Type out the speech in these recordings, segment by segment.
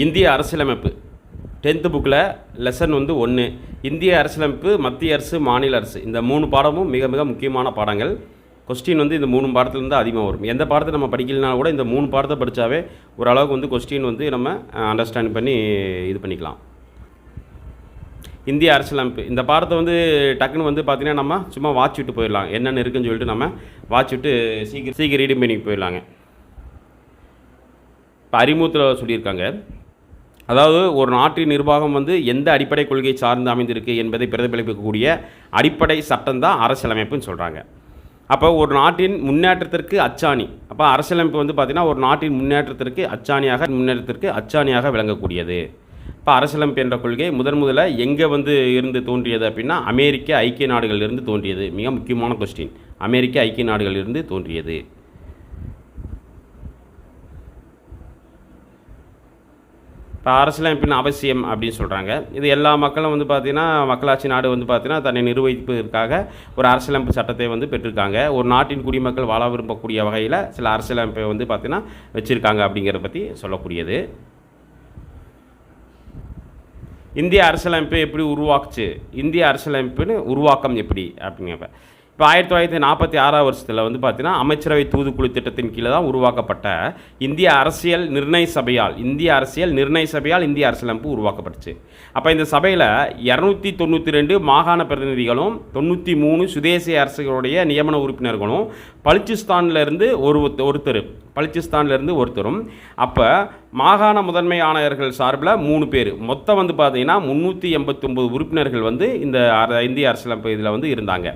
இந்திய அரசியலமைப்பு. டென்த்து புக்கில் லெசன் வந்து ஒன்று இந்திய அரசியலமைப்பு மத்திய அரசு மாநில அரசு. இந்த மூணு பாடமும் மிக மிக முக்கியமான பாடங்கள். கொஸ்டின் வந்து இந்த மூணு பாடத்துலேருந்து அதிகமாக வரும். எந்த பாடத்தை நம்ம படிக்கலனா கூட இந்த மூணு பாடத்தை படித்தாவே ஓரளவுக்கு வந்து கொஸ்டின் வந்து நம்ம அண்டர்ஸ்டாண்ட் பண்ணி இது பண்ணிக்கலாம். இந்திய அரசியலமைப்பு. இந்த பாடத்தை வந்து டக்குன்னு வந்து பார்த்திங்கன்னா நம்ம சும்மா வாட்ச் விட்டு போயிடலாம். என்னென்ன இருக்குன்னு சொல்லிட்டு நம்ம வாட்ச் விட்டு சீக்கிரம் சீக்கிரம் ரீடிங் பண்ணி போயிடலாங்க. இப்போ அறிமுகத்தில் சொல்லியிருக்காங்க. அதாவது ஒரு நாட்டின் நிர்வாகம் வந்து எந்த அடிப்படை கொள்கை சார்ந்து அமைந்திருக்கு என்பதை பிரதிபலிக்கக்கூடிய அடிப்படை சட்டம்தான் அரசியலமைப்புன்னு சொல்கிறாங்க அப்போ ஒரு நாட்டின் முன்னேற்றத்திற்கு அச்சாணி. அப்போ அரசியலமைப்பு வந்து பார்த்திங்கன்னா ஒரு நாட்டின் முன்னேற்றத்திற்கு அச்சாணியாக முன்னேற்றத்திற்கு அச்சாணியாக விளங்கக்கூடியது. இப்போ அரசியலமைப்பு என்ற கொள்கை முதன் முதல்ல எங்கே வந்து இருந்து தோன்றியது அப்படின்னா அமெரிக்க ஐக்கிய நாடுகளிலிருந்து தோன்றியது. மிக முக்கியமான கொஸ்டின் அமெரிக்க ஐக்கிய நாடுகளிலிருந்து தோன்றியது. இப்போ அரசியலமைப்பின் அவசியம் அப்படின்னு சொல்கிறாங்க இது எல்லா மக்களும் வந்து பார்த்திங்கன்னா மக்களாட்சி நாடு வந்து பார்த்திங்கன்னா தன்னை நிர்வகிப்பதற்காக ஒரு அரசியலமைப்பு சட்டத்தை வந்து பெற்றிருக்காங்க. ஒரு நாட்டின் குடிமக்கள் வாழ விரும்பக்கூடிய வகையில் சில அரசியலமைப்பை வந்து பார்த்திங்கன்னா வச்சுருக்காங்க அப்படிங்கிறத பற்றி சொல்லக்கூடியது. இந்திய அரசியலமைப்பை எப்படி உருவாக்குச்சு? இந்திய அரசியலமைப்புன்னு உருவாக்கம் எப்படி அப்படிங்கிறப்ப இப்போ ஆயிரத்தி தொள்ளாயிரத்தி நாற்பத்தி ஆறாம் வருஷத்தில் வந்து பார்த்தீங்கன்னா அமைச்சரவை தூதுக்குழு திட்டத்தின் கீழே தான் உருவாக்கப்பட்ட இந்திய அரசியல் நிர்ணய சபையால் இந்திய அரசியல் நிர்ணய சபையால் இந்திய அரசியலமைப்பு உருவாக்கப்பட்டுச்சு. அப்போ இந்த சபையில் இரநூத்தி தொண்ணூற்றி ரெண்டு மாகாண பிரதிநிதிகளும் தொண்ணூற்றி மூணு சுதேசிய அரசுகளுடைய நியமன உறுப்பினர்களும் பலுச்சிஸ்தான்ல இருந்து ஒரு ஒருத்தர் பலுச்சிஸ்தான்லேருந்து ஒருத்தரும் அப்போ மாகாண முதன்மை ஆணையர்கள் சார்பில் மூணு பேர். மொத்தம் வந்து பார்த்தீங்கன்னா முந்நூற்றி எண்பத்தொம்பது உறுப்பினர்கள் வந்து இந்த இந்திய அரசியலமைப்பு இதில் வந்து இருந்தாங்க.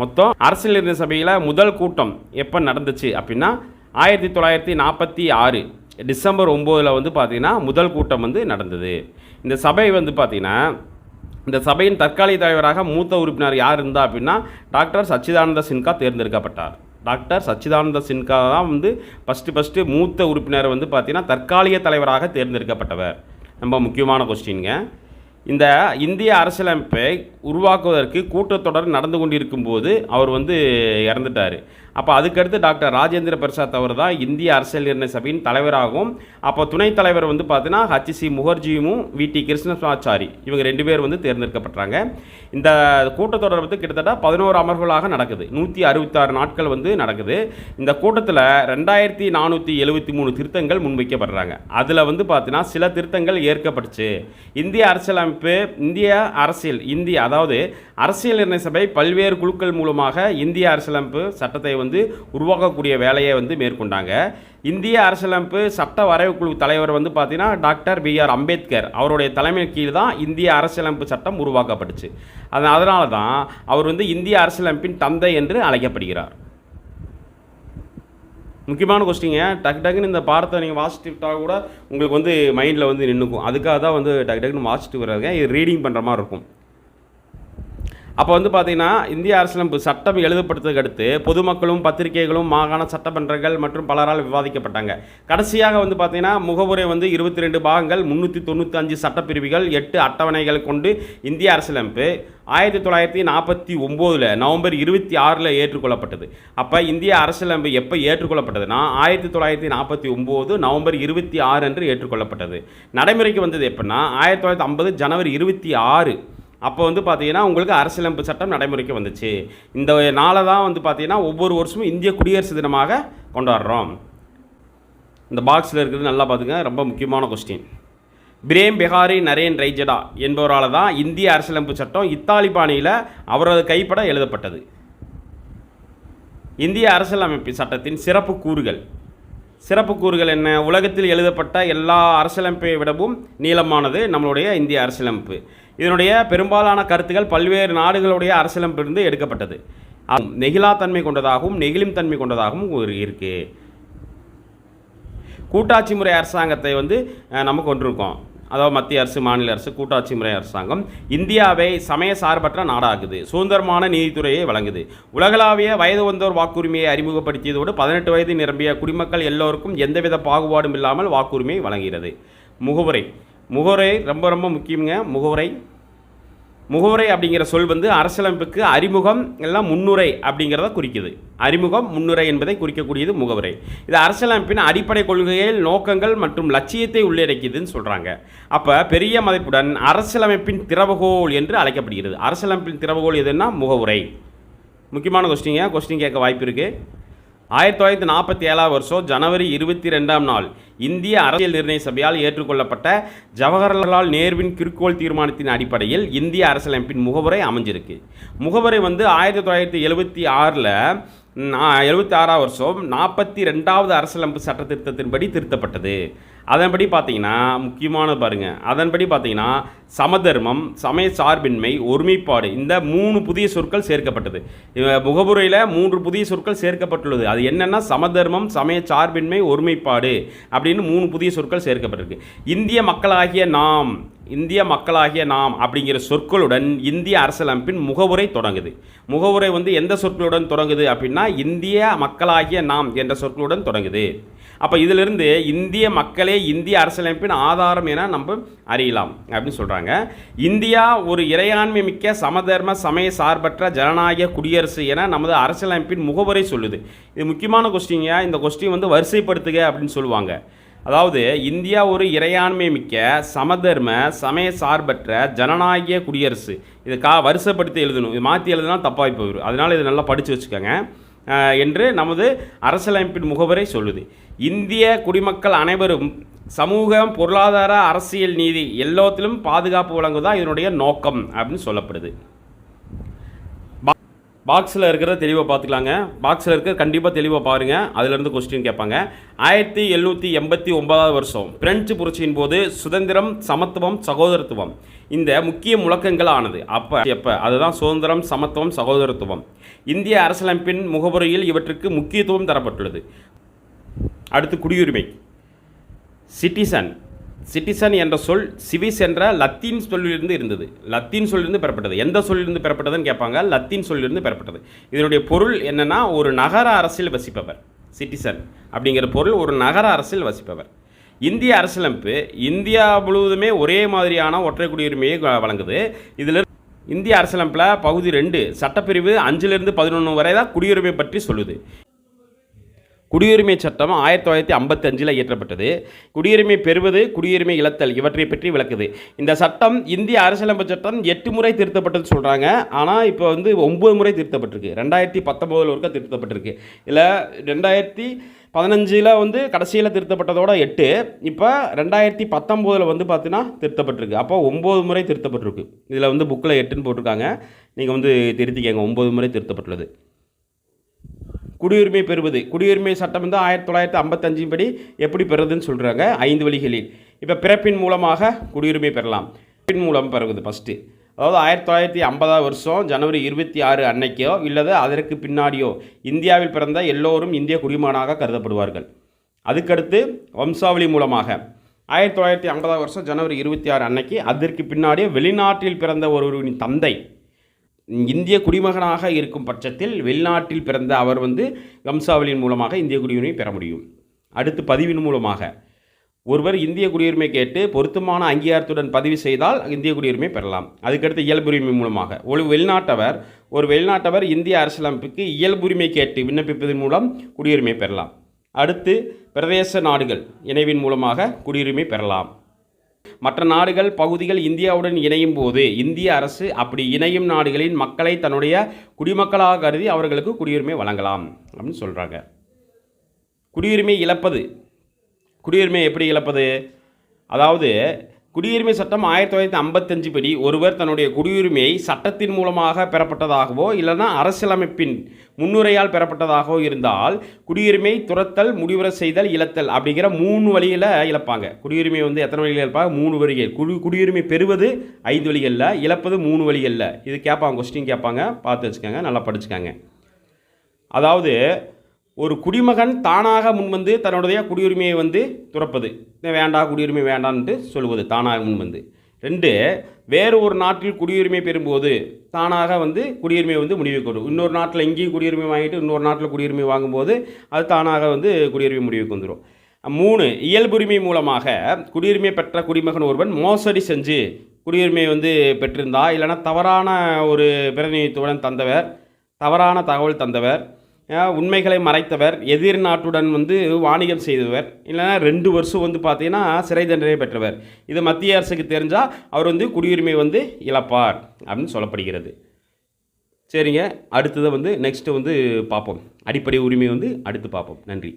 மொத்தம் அரசியல் நிர்ணய சபையில் முதல் கூட்டம் எப்போ நடந்துச்சு அப்படின்னா ஆயிரத்தி தொள்ளாயிரத்தி நாற்பத்தி ஆறு டிசம்பர் ஒம்போதில் வந்து பார்த்திங்கன்னா முதல் கூட்டம் வந்து நடந்தது. இந்த சபை வந்து பார்த்திங்கன்னா இந்த சபையின் தற்காலிக தலைவராக மூத்த உறுப்பினர் யார் இருந்தா அப்படின்னா டாக்டர் சச்சிதானந்த சின்கா தேர்ந்தெடுக்கப்பட்டார். டாக்டர் சச்சிதானந்த சின்கா தான் வந்து ஃபஸ்ட்டு ஃபஸ்ட்டு மூத்த உறுப்பினர் வந்து பார்த்தீங்கன்னா தற்காலிக தலைவராக தேர்ந்தெடுக்கப்பட்டவர். ரொம்ப முக்கியமான கொஸ்டின்ங்க இந்த இந்திய அரசியலமைப்பை உருவாக்குவதற்கு கூட்டத்தொடர் நடந்து கொண்டிருக்கும் போது அவர் வந்து இறந்துட்டார். அப்போ அதுக்கடுத்து டாக்டர் ராஜேந்திர பிரசாத் அவர் தான் இந்திய அரசியல் நிர்ணய சபையின் தலைவராகவும் அப்போ துணைத் தலைவர் வந்து பார்த்தீங்கன்னா ஹச்சிசி முகர்ஜியும் வி டி கிருஷ்ணசாச்சாரி இவங்க ரெண்டு பேர் வந்து தேர்ந்தெடுக்கப்பட்டாங்க. இந்த கூட்டத்தொடர் வந்து கிட்டத்தட்ட பதினோரு அமர்வுகளாக நடக்குது. நூற்றி அறுபத்தாறு நாட்கள் வந்து நடக்குது. இந்த கூட்டத்தில் ரெண்டாயிரத்தி நானூற்றி எழுபத்தி மூணு திருத்தங்கள் முன்வைக்கப்படுறாங்க. அதில் வந்து பார்த்தீங்கன்னா சில திருத்தங்கள் ஏற்கப்பட்டுச்சு. இந்திய அரசியலமைப்பு இந்திய அரசியல் இந்திய அதாவது அரசியல் நிர்ணய சபை பல்வேறு குழுக்கள் மூலமாக இந்திய அரசியலமைப்பு சட்டத்தை வந்து உருவாக்கக்கூடிய வேலையை வந்து மேற்கொண்டாங்க. இந்திய அரசியலமைப்பு சட்ட வரைவுக்குழு தலைவர் வந்து பார்த்தீங்கன்னா டாக்டர் பி ஆர் அம்பேத்கர் அவருடைய தலைமையின் கீழ் தான் இந்திய அரசியலமைப்பு சட்டம் உருவாக்கப்பட்டுச்சு. அதனால் அதனால தான் அவர் வந்து இந்திய அரசியலமைப்பின் தந்தை என்று அழைக்கப்படுகிறார். முக்கியமான கொஸ்டிங்க டக்கு டக்குன்னு இந்த பாடத்தை நீங்கள் வாசிச்சுட்டால் கூட உங்களுக்கு வந்து மைண்டில் வந்து நின்றுக்கும் அதுக்காக தான் வந்து டக்கு டக்குன்னு வாசிச்சுட்டு வர்றாங்க இது ரீடிங் பண்ணுற மாதிரி இருக்கும். அப்போ வந்து பார்த்தீங்கன்னா இந்திய அரசியலமைப்பு சட்டம் எழுதப்பட்டதுக்கு அடுத்து பொதுமக்களும் பத்திரிகைகளும் மாகாண சட்டமன்றங்கள் மற்றும் பலரால் விவாதிக்கப்பட்டாங்க. கடைசியாக வந்து பார்த்தீங்கன்னா முகவுரை வந்து இருபத்தி ரெண்டு பாகங்கள் முந்நூற்றி தொண்ணூற்றி அஞ்சு சட்டப்பிரிவுகள் எட்டு அட்டவணைகள் கொண்டு இந்திய அரசியலமைப்பு ஆயிரத்தி தொள்ளாயிரத்தி நாற்பத்தி ஒம்போதில் நவம்பர் இருபத்தி ஆறில் ஏற்றுக்கொள்ளப்பட்டது. அப்போ இந்திய அரசியலமைப்பு எப்போ ஏற்றுக்கொள்ளப்பட்டதுன்னா ஆயிரத்தி தொள்ளாயிரத்தி நாற்பத்தி ஒம்பது நவம்பர் இருபத்தி ஆறு அன்று ஏற்றுக்கொள்ளப்பட்டது. நடைமுறைக்கு வந்தது எப்படின்னா ஆயிரத்தி தொள்ளாயிரத்தி ஐம்பது ஜனவரி இருபத்தி ஆறு அப்போ வந்து பார்த்தீங்கன்னா உங்களுக்கு அரசியலமைப்பு சட்டம் நடைமுறைக்கு வந்துச்சு. இந்த நாளை தான் வந்து பார்த்தீங்கன்னா ஒவ்வொரு வருஷமும் இந்திய குடியரசு தினமாக கொண்டாடுறோம். இந்த பாக்ஸில் இருக்கிறது நல்லா பார்த்துங்க ரொம்ப முக்கியமான கொஸ்டின் பிரேம் பெஹாரி நரேன் ரைஜடா என்பவரால் தான் இந்திய அரசியலமைப்பு சட்டம் இத்தாலி பாணியில் அவரது கைப்பட எழுதப்பட்டது. இந்திய அரசியலமைப்பு சட்டத்தின் சிறப்பு கூறுகள். சிறப்பு கூறுகள் என்ன? உலகத்தில் எழுதப்பட்ட எல்லா அரசியலமைப்பை விடவும் நீளமானது நம்மளுடைய இந்திய அரசியலமைப்பு. இதனுடைய பெரும்பாலான கருத்துக்கள் பல்வேறு நாடுகளுடைய அரசியலமைப்பிலிருந்து எடுக்கப்பட்டது. ஆம், நெகிழாத்தன்மை கொண்டதாகவும் நெகிழும் தன்மை கொண்டதாகவும் ஒரு இருக்கு. கூட்டாட்சி முறை அரசாங்கத்தை வந்து நம்ம கொண்டிருக்கோம். அதாவது மத்திய அரசு மாநில அரசு கூட்டாட்சி முறை அரசாங்கம் இந்தியாவை சமய சார்பற்ற நாடாகுது. சுதந்திரமான நீதித்துறையை வழங்குது. உலகளாவிய வயது வந்தோர் வாக்குரிமையை அறிமுகப்படுத்தியதோடு பதினெட்டு வயது நிரம்பிய குடிமக்கள் எல்லோருக்கும் எந்தவித பாகுபாடும் இல்லாமல் வாக்குரிமை வழங்குகிறது. முகவுரை முகவுரை ரொம்ப ரொம்ப முக்கியங்க முகவுரை முகவுரை அப்படிங்கிற சொல் வந்து அரசியலமைப்புக்கு அறிமுகம் எல்லாம் முன்னுரை அப்படிங்கிறத குறிக்குது. அறிமுகம் முன்னுரை என்பதை குறிக்கக்கூடியது முகவுரை இது அரசியலமைப்பின் அடிப்படை கொள்கைகள் நோக்கங்கள் மற்றும் லட்சியத்தை உள்ளடக்கியதுன்னு சொல்கிறாங்க அப்போ பெரிய மதிப்புடன் அரசியலமைப்பின் திறவுகோல் என்று அழைக்கப்படுகிறது. அரசியலமைப்பின் திறவுகோல் எதுன்னா முகவுரை. முக்கியமான கொஸ்டிங்க கொஸ்டின் கேட்க வாய்ப்பு இருக்குது ஆயிரத்தி தொள்ளாயிரத்தி நாற்பத்தி ஏழாம் வருஷம் ஜனவரி இருபத்தி ரெண்டாம் நாள் இந்திய அரசியல் நிர்ணய சபையால் ஏற்றுக்கொள்ளப்பட்ட ஜவஹர்லால் நேருவின் குறிக்கோள் தீர்மானத்தின் அடிப்படையில் இந்திய அரசியலமைப்பின் முகவரை அமைஞ்சிருக்கு. முகவரை வந்து ஆயிரத்தி தொள்ளாயிரத்தி எழுபத்தி ஆறில் எழுபத்தி ஆறாம் வருஷம் நாற்பத்தி ரெண்டாவது அரசியலமைப்பு சட்ட திருத்தத்தின்படி திருத்தப்பட்டது. அதன்படி பார்த்தீங்கன்னா முக்கியமானது பாருங்கள் அதன்படி பார்த்தீங்கன்னா சமதர்மம் சமய சார்பின்மை ஒருமைப்பாடு இந்த மூணு புதிய சொற்கள் சேர்க்கப்பட்டது. முகபுரையில் மூன்று புதிய சொற்கள் சேர்க்கப்பட்டுள்ளது. அது என்னென்னா சமதர்மம் சமய சார்பின்மை ஒருமைப்பாடு அப்படின்னு மூணு புதிய சொற்கள் சேர்க்கப்பட்டிருக்கு. இந்திய மக்களாகிய நாம் இந்திய மக்களாகிய நாம் அப்படிங்கிற சொற்களுடன் இந்திய அரசியலமைப்பின் முகவுரை தொடங்குது. முகவுரை வந்து எந்த சொற்களுடன் தொடங்குது அப்படின்னா இந்திய மக்களாகிய நாம் என்ற சொற்களுடன் தொடங்குது. அப்போ இதிலிருந்து இந்திய மக்களே இந்திய அரசியலமைப்பின் ஆதாரம் என நம்ம அறியலாம் அப்படின்னு சொல்கிறாங்க இந்தியா ஒரு இறையாண்மை மிக்க சமதர்ம சமய சார்பற்ற ஜனநாயக குடியரசு என நமது அரசியலமைப்பின் முகவரை சொல்லுது. இது முக்கியமான கொஸ்டிங்க இந்த கொஸ்டின் வந்து வரிசைப்படுத்துக அப்படின்னு சொல்லுவாங்க. அதாவது இந்தியா ஒரு இறையாண்மை மிக்க சமதர்ம சமய சார்பற்ற ஜனநாயக குடியரசு. இது கா வரிசைப்படுத்தி எழுதணும். இது மாற்றி எழுதுனா தப்பாகி போயிடும். அதனால் இது நல்லா படித்து வச்சுக்கோங்க. என்று நமது அரசியலமைப்பின் முகவரை சொல்லுது. இந்திய குடிமக்கள் அனைவரும் சமூகம் பொருளாதார அரசியல் நீதி எல்லாத்திலும் பாதுகாப்பு வழங்குவதா இதனுடைய நோக்கம் அப்படின்னு சொல்லப்படுது. பாக்ஸில் இருக்கிறத தெளிவாக பார்த்துக்கலாங்க. பாக்ஸில் இருக்கிற கண்டிப்பாக தெளிவாக பாருங்கள் அதிலிருந்து கொஸ்டின் கேட்பாங்க. ஆயிரத்தி எழுநூற்றி எண்பத்தி ஒன்பதாவது வருஷம். பிரெஞ்சு புரட்சியின் போது சுதந்திரம் சமத்துவம் சகோதரத்துவம். இந்த முக்கிய முழக்கங்கள் ஆனது. அப்போ எப்போ? அதுதான் சுதந்திரம் சமத்துவம் சகோதரத்துவம். இந்திய அரசியலமைப்பின் முகவுரையில் இவற்றுக்கு முக்கியத்துவம் தரப்பட்டுள்ளது. அடுத்து குடியுரிமை. சிட்டிசன் சிட்டிசன் என்ற சொல் சிவிஸ் என்ற லத்தீன் சொல்லிலிருந்து இருந்தது. லத்தீன் சொல்லிலிருந்து பெறப்பட்டது. எந்த சொல்லிலிருந்து பெறப்பட்டதுன்னு கேட்பாங்க? லத்தீன் சொல்லிலிருந்து பெறப்பட்டது. இதனுடைய பொருள் என்னன்னா ஒரு நகர அரசில் வசிப்பவர் சிட்டிசன் அப்படிங்கிற பொருள் ஒரு நகர அரசில் வசிப்பவர். இந்திய அரசியலமைப்பு இந்தியா முழுவதுமே ஒரே மாதிரியான ஒற்றை குடியுரிமையை வழங்குது. இதில் இந்திய அரசியலமைப்பில் பகுதி ரெண்டு சட்டப்பிரிவு அஞ்சிலிருந்து பதினொன்று வரை தான் குடியுரிமை பற்றி சொல்லுது. குடியுரிமை சட்டம் ஆயிரத்தி தொள்ளாயிரத்தி ஐம்பத்தஞ்சில் இயற்றப்பட்டது. குடியுரிமை பெறுவது குடியுரிமை இழத்தல் இவற்றை பற்றி விளக்குது. இந்த சட்டம் இந்திய அரசியலமைப்பு சட்டம் எட்டு முறை திருத்தப்பட்டது சொல்கிறாங்க ஆனால் இப்போ வந்து ஒம்பது முறை திருத்தப்பட்டிருக்கு. ரெண்டாயிரத்தி பத்தொம்போதில் ஒருக்க திருத்தப்பட்டிருக்கு. இதில் ரெண்டாயிரத்தி பதினஞ்சில் வந்து கடைசியில் திருத்தப்பட்டதோட எட்டு. இப்போ ரெண்டாயிரத்தி பத்தொம்போதில் வந்து பார்த்தீங்கன்னா திருத்தப்பட்டிருக்கு. அப்போ ஒம்பது முறை திருத்தப்பட்டிருக்கு. இதில் வந்து புக்கில் எட்டுன்னு போட்டிருக்காங்க. நீங்கள் வந்து திருத்திக்கங்க. ஒம்பது முறை திருத்தப்பட்டுள்ளது. குடியுரிமை பெறுவது. குடியுரிமை சட்டம் வந்து ஆயிரத்தி தொள்ளாயிரத்தி ஐம்பத்தஞ்சின் படி எப்படி பெறுறதுன்னு சொல்கிறாங்க ஐந்து வழிகளில். இப்போ பிறப்பின் மூலமாக குடியுரிமை பெறலாம். பிறப்பின் மூலம் பெறுவது ஃபஸ்ட்டு அதாவது ஆயிரத்தி தொள்ளாயிரத்தி ஐம்பதாம் வருஷம் ஜனவரி இருபத்தி ஆறு அன்னைக்கோ இல்லது அதற்கு பின்னாடியோ இந்தியாவில் பிறந்த எல்லோரும் இந்திய குடிமகனாக கருதப்படுவார்கள். அதுக்கடுத்து வம்சாவளி மூலமாக. ஆயிரத்தி தொள்ளாயிரத்தி ஐம்பதாம் வருஷம் ஜனவரி இருபத்தி ஆறு அன்னைக்கு அதற்கு பின்னாடியே வெளிநாட்டில் பிறந்த ஒருவரின் தந்தை இந்திய குடிமகனாக இருக்கும் பட்சத்தில் வெளிநாட்டில் பிறந்த அவர் வந்து வம்சாவளியின் மூலமாக இந்திய குடியுரிமை பெற முடியும். அடுத்து பதிவின் மூலமாக. ஒருவர் இந்திய குடியுரிமை கேட்டு பொருத்தமான அங்கீகாரத்துடன் பதிவு செய்தால் இந்திய குடியுரிமை பெறலாம். அதுக்கடுத்து இயல்புரிமை மூலமாக. ஒரு வெளிநாட்டவர் ஒரு வெளிநாட்டவர் இந்திய அரசியலமைப்புக்கு இயல்புரிமை கேட்டு விண்ணப்பிப்பதன் மூலம் குடியுரிமை பெறலாம். அடுத்து பிரதேச நாடுகள் இணைவின் மூலமாக குடியுரிமை பெறலாம். மற்ற நாடுகள் பகுதிகள் இந்தியாவுடன் இணையும் போது இந்திய அரசு அப்படி இணையும் நாடுகளின் மக்களை தன்னுடைய குடிமக்களாக கருதி அவர்களுக்கு குடியுரிமை வழங்கலாம் அப்படின்னு சொல்கிறாங்க குடியுரிமை இழப்பது. குடியுரிமை எப்படி இழப்பது? அதாவது குடியுரிமை சட்டம் ஆயிரத்தி தொள்ளாயிரத்தி ஐம்பத்தஞ்சு படி ஒருவர் தன்னுடைய குடியுரிமையை சட்டத்தின் மூலமாக பெறப்பட்டதாகவோ இல்லைன்னா அரசியலமைப்பின் முன்னுரையால் பெறப்பட்டதாக இருந்தால் குடியுரிமை துரத்தல் முடிவுற செய்தல் இழத்தல் அப்படிங்கிற மூணு வழியில் இழப்பாங்க. குடியுரிமை வந்து எத்தனை வழியில் இழப்பாங்க? மூணு வழிகள். குடி குடியுரிமை பெறுவது ஐந்து வழிகளில் இழப்பது மூணு வழிகளில். இது கேட்பாங்க கொஸ்டின் கேட்பாங்க பார்த்து வச்சுக்கோங்க நல்லா படிச்சுக்கோங்க. அதாவது ஒரு குடிமகன் தானாக முன்வந்து தன்னுடைய குடியுரிமையை வந்து துறப்பது. வேண்டாம் குடியுரிமை வேண்டான்ட்டு சொல்லுவது தானாக முன்வந்து. ரெண்டு வேறு ஒரு நாட்டில் குடியுரிமை பெறும்போது தானாக வந்து குடியுரிமை வந்து முடிவுக்கு வரும் இன்னொரு நாட்டில் இங்கேயும் குடியுரிமை வாங்கிட்டு இன்னொரு நாட்டில் குடியுரிமை வாங்கும்போது அது தானாக வந்து குடியுரிமை முடிவுக்கு வந்துடும் மூணு இயல்புரிமை மூலமாக குடியுரிமை பெற்ற குடிமகன் ஒருவன் மோசடி செஞ்சு குடியுரிமை வந்து பெற்றிருந்தா இல்லைன்னா தவறான ஒரு பிரதிநிதித்துவம் தந்தவர் தவறான தகவல் தந்தவர் உண்மைகளை மறைத்தவர் எதிர் நாட்டுடன் வந்து வாணிகம் செய்தவர் இல்லைன்னா ரெண்டு வருஷம் வந்து பார்த்தீங்கன்னா சிறை தண்டனை பெற்றவர். இது மத்திய அரசுக்கு தெரிஞ்சால் அவர் வந்து குடியுரிமை வந்து இழப்பார் அப்படின்னு சொல்லப்படுகிறது. சரிங்க அடுத்ததை வந்து நெக்ஸ்ட்டு வந்து பார்ப்போம். அடிப்படை உரிமை வந்து அடுத்து பார்ப்போம். நன்றி.